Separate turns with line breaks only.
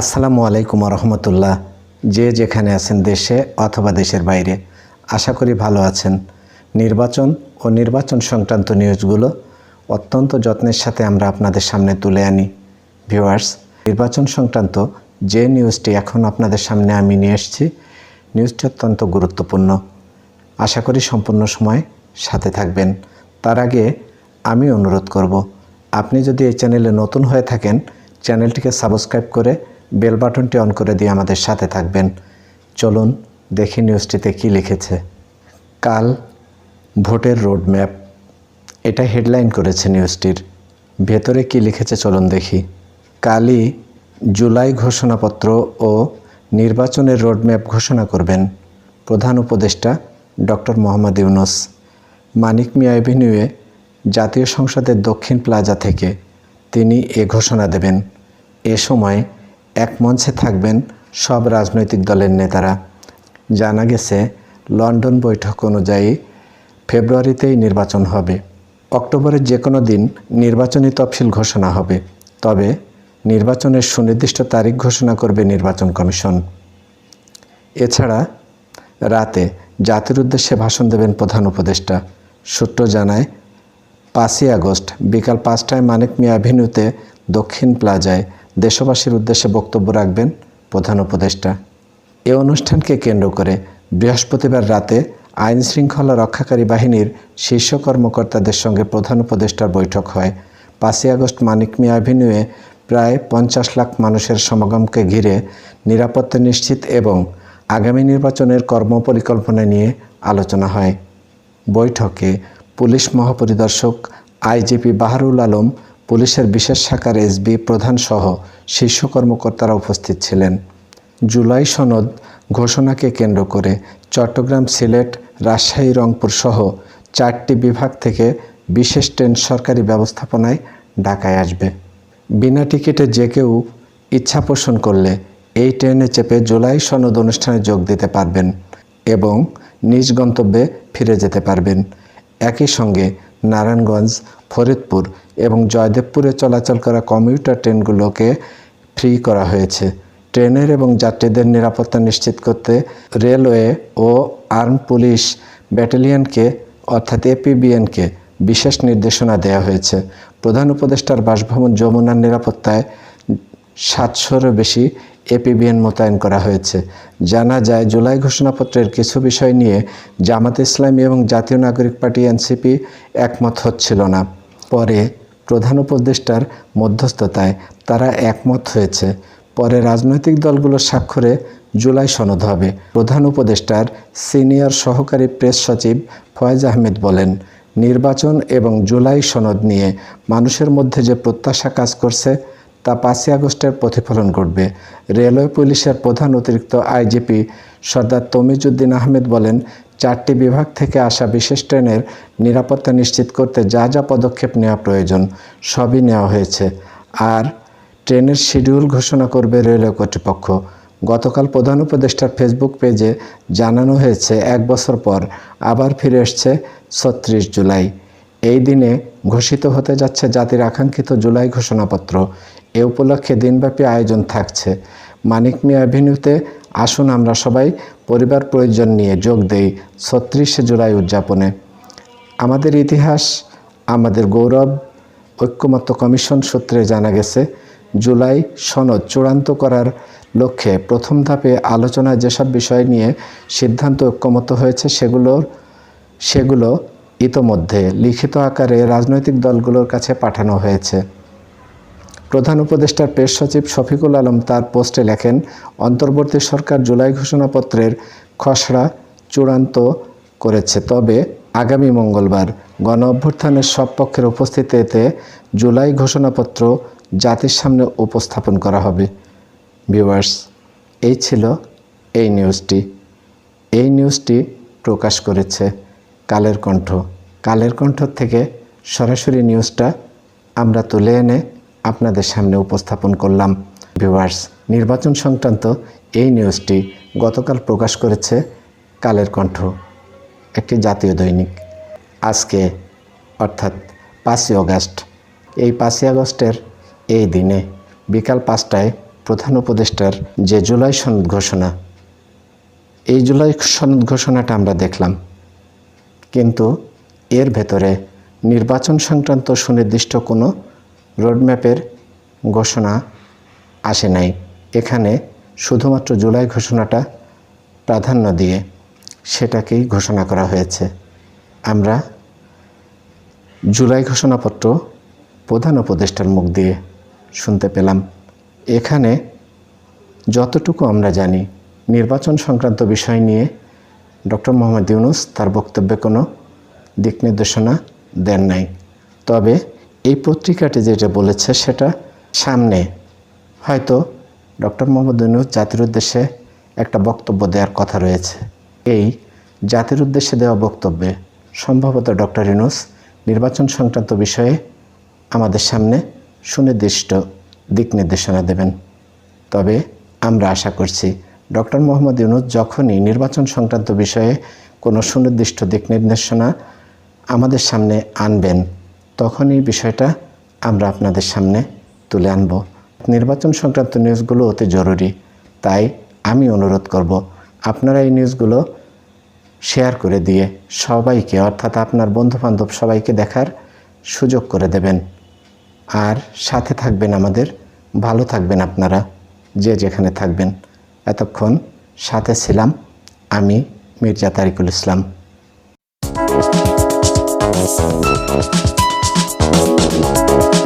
আসসালামু আলাইকুম রহমতুল্লাহ যে যেখানে আছেন দেশে অথবা দেশের বাইরে, আশা করি ভালো আছেন। নির্বাচন ও নির্বাচন সংক্রান্ত নিউজগুলো অত্যন্ত যত্নের সাথে আমরা আপনাদের সামনে তুলে আনি। ভিউয়ার্স, নির্বাচন সংক্রান্ত যে নিউজটি এখন আপনাদের সামনে আমি নিয়ে এসেছি, নিউজটি অত্যন্ত গুরুত্বপূর্ণ। আশা করি সম্পূর্ণ সময় সাথে থাকবেন। তার আগে আমি অনুরোধ করব, আপনি যদি এই চ্যানেলে নতুন হয়ে থাকেন, চ্যানেলটিকে সাবস্ক্রাইব করে বেল বাটনটি অন করে দিয়ে আমাদের সাথে থাকবেন। চলুন দেখি নিউজটিতে কি লিখেছে। কাল ভোটের রোডম্যাপ। এটা হেডলাইন করেছে নিউজটির। ভেতরে কি লিখেছে চলুন দেখি। কালই জুলাই ঘোষণাপত্র ও নির্বাচনের রোডম্যাপ ঘোষণা করবেন প্রধান উপদেষ্টা ডক্টর মোহাম্মদ ইউনুস। মানিক মিয়া এভিনিউয়ে জাতীয় সংসদের দক্ষিণ প্লাজা থেকে তিনি এ ঘোষণা দেবেন। এ সময় এক মঞ্চে থাকবেন সব রাজনৈতিক দলের নেতারা। জানা গেছে, লন্ডন বৈঠক অনুযায়ী ফেব্রুয়ারিতেই নির্বাচন হবে। অক্টোবরের যে কোনো দিন নির্বাচনী তফসিল ঘোষণা হবে। তবে নির্বাচনের সুনির্দিষ্ট তারিখ ঘোষণা করবে নির্বাচন কমিশন। এছাড়া রাতে জাতির উদ্দেশ্যে ভাষণ দেবেন প্রধান উপদেষ্টা। সূত্র জানায়, পাঁচই আগস্ট বিকাল পাঁচটায় মানিক মিয়া অ্যাভিনিউতে দক্ষিণ প্লাজায় দেশবাসীর উদ্দেশ্যে বক্তব্য রাখবেন প্রধান উপদেষ্টা। এ অনুষ্ঠানকে কেন্দ্র করে বৃহস্পতিবার রাতে আইন শৃঙ্খলা রক্ষাকারী বাহিনীর শীর্ষ কর্মকর্তাদের সঙ্গে প্রধান উপদেষ্টার বৈঠক হয়। পাঁচই আগস্ট মানিক মিয়া অ্যাভিনিউয়ে প্রায় পঞ্চাশ লাখ মানুষের সমাগমকে ঘিরে নিরাপত্তা নিশ্চিত এবং আগামী নির্বাচনের কর্মপরিকল্পনা নিয়ে আলোচনা হয়। বৈঠকে পুলিশ মহাপরিদর্শক আইজিপি বাহারুল আলম পুলিশের বিশেষ শাখার এসবি প্রধান সহ শীর্ষ কর্মকর্তারা উপস্থিত ছিলেন। জুলাই সনদ ঘোষণাকে কেন্দ্র করে চট্টগ্রাম সিলেট, রাজশাহী, রংপুর সহ চারটি বিভাগ থেকে বিশেষ ট্রেন সরকারি ব্যবস্থাপনায় ঢাকায় আসবে। বিনা টিকিটে যে কেউ ইচ্ছা পোষণ করলে এই ট্রেনে চেপে জুলাই সনদ অনুষ্ঠানে যোগ দিতে পারবেন এবং নিজ গন্তব্যে ফিরে যেতে পারবেন। একই সঙ্গে নারায়ণগঞ্জ, ফরিদপুর এবং জয়দেবপুরে চলাচল করা কমিউটার ট্রেনগুলোকে ফ্রি করা হয়েছে। ট্রেনের এবং যাত্রীদের নিরাপত্তা নিশ্চিত করতে রেলওয়ে ও আর্ম পুলিশ ব্যাটালিয়নকে, অর্থাৎ এপিবিএনকে, বিশেষ নির্দেশনা দেওয়া হয়েছে। প্রধান উপদেষ্টার বাসভবন যমুনার নিরাপত্তায় সাতশোরও বেশি এপিবিএন মোতায়েন করা হয়েছে। জানা যায়, জুলাই ঘোষণাপত্রের কিছু বিষয় নিয়ে জামাত ইসলামী এবং জাতীয় নাগরিক পার্টি এনসিপি একমত হচ্ছিল না। পরে প্রধান উপদেষ্টার মধ্যস্থতায় তারা একমত হয়েছে। পরে রাজনৈতিক দলগুলোর স্বাক্ষরে জুলাই সনদ হবে। প্রধান উপদেষ্টার সিনিয়র সহকারী প্রেস সচিব ফয়েজ আহমেদ বলেন, নির্বাচন এবং জুলাই সনদ নিয়ে মানুষের মধ্যে যে প্রত্যাশা কাজ করছে তা পাঁচই আগস্টের প্রতিফলন ঘটবে। রেলওয়ে পুলিশের প্রধান অতিরিক্ত আইজিপি সর্দার তমিজুদ্দিন আহমেদ বলেন, চারটি বিভাগ থেকে আসা বিশেষ ট্রেনের নিরাপত্তা নিশ্চিত করতে যা যা পদক্ষেপ নেওয়া প্রয়োজন, সবই নেওয়া হয়েছে। আর ট্রেনের শিডিউল ঘোষণা করবে রেলওয়ে কর্তৃপক্ষ। গতকাল প্রধান উপদেষ্টার ফেসবুক পেজে জানানো হয়েছে, এক বছর পর আবার ফিরে এসছে ছত্রিশ জুলাই। এই দিনে ঘোষিত হতে যাচ্ছে জাতির আকাঙ্ক্ষিত জুলাই ঘোষণাপত্র। এ উপলক্ষে দিনব্যাপী আয়োজন থাকছে। মানিক মিয়া অ্যাভিনিউতে আসুন আমরা সবাই পরিবার প্রয়োজন নিয়ে যোগ দেই ছত্রিশে জুলাই উদযাপনে। আমাদের ইতিহাস, আমাদের গৌরব, ঐক্যমত্য কমিশন সূত্রে জানা গেছে, জুলাই সনদ চূড়ান্ত করার লক্ষ্যে প্রথম ধাপে আলোচনায় যেসব বিষয় নিয়ে সিদ্ধান্ত ঐক্যমত হয়েছে সেগুলোর, সেগুলো ইতোমধ্যে লিখিত আকারে রাজনৈতিক দলগুলোর কাছে পাঠানো হয়েছে। প্রধান উপদেষ্টার প্রেস সচিব শফিকুল আলম তার পোস্টে লেখেন, অন্তর্বর্তী সরকার জুলাই ঘোষণাপত্রের খসড়া চূড়ান্ত করেছে। তবে আগামী মঙ্গলবার গণ অভ্যুত্থানের সব পক্ষের উপস্থিতিতে জুলাই ঘোষণাপত্র জাতির সামনে উপস্থাপন করা হবে। ভিউয়ার্স, এই ছিল এই নিউজটি। এই নিউজটি প্রকাশ করেছে কালের কণ্ঠ। কালের কণ্ঠ থেকে সরাসরি নিউজটা আমরা তুলে এনে আপনাদের সামনে উপস্থাপন করলাম। ভিউয়ার্স, নির্বাচন সংক্রান্ত এই নিউজটি গতকাল প্রকাশ করেছে কালের কণ্ঠ, একটি জাতীয় দৈনিক। আজকে, অর্থাৎ পাঁচই আগস্ট, এই পাঁচই আগস্টের এই দিনে বিকাল পাঁচটায় প্রধান উপদেষ্টার যে জুলাই সনদ ঘোষণা, এই জুলাই সনদ ঘোষণাটা আমরা দেখলাম। কিন্তু এর ভেতরে নির্বাচন সংক্রান্ত সুনির্দিষ্ট কোনো রোডম্যাপের ঘোষণা আসে নাই। এখানে শুধুমাত্র জুলাই ঘোষণাটা প্রাধান্য দিয়ে সেটাকেই ঘোষণা করা হয়েছে। আমরা জুলাই ঘোষণাপত্র প্রধান উপদেষ্টার মুখ দিয়ে শুনতে পেলাম। এখানে যতটুকু আমরা জানি, নির্বাচন সংক্রান্ত বিষয় নিয়ে ডক্টর মোহাম্মদ ইউনুস তার বক্তব্যে কোনো দিক নির্দেশনা দেন নাই। তবে এই পত্রিকাটি যেটা বলেছে সেটা সামনে হয়তো ডক্টর মোহাম্মদ ইউনুস জাতির উদ্দেশ্যে একটা বক্তব্য দেওয়ার কথা রয়েছে। এই জাতির উদ্দেশ্যে দেওয়া বক্তব্যে সম্ভবত ডক্টর ইউনুস নির্বাচন সংক্রান্ত বিষয়ে আমাদের সামনে সুনির্দিষ্ট দিক নির্দেশনা দেবেন। তবে আমরা আশা করছি ডক্টর মোহাম্মদ ইউনুস যখনই নির্বাচন সংক্রান্ত বিষয়ে কোনো সুনির্দিষ্ট দিক নির্দেশনা আমাদের সামনে আনবেন, তখনই বিষয়টা আমরা আপনাদের সামনে তুলে আনব। নির্বাচন সংক্রান্ত নিউজগুলো অতি জরুরি, তাই আমি অনুরোধ করব, আপনারা এই নিউজগুলো শেয়ার করে দিয়ে সবাইকে, অর্থাৎ আপনার বন্ধুবান্ধব সবাইকে দেখার সুযোগ করে দেবেন। আর সাথে থাকবেন আমাদের, ভালো থাকবেন আপনারা, যে যেখানে থাকবেন। এতক্ষণ সাথে ছিলাম আমি, মির্জা তারিকুল ইসলাম।
Thank you.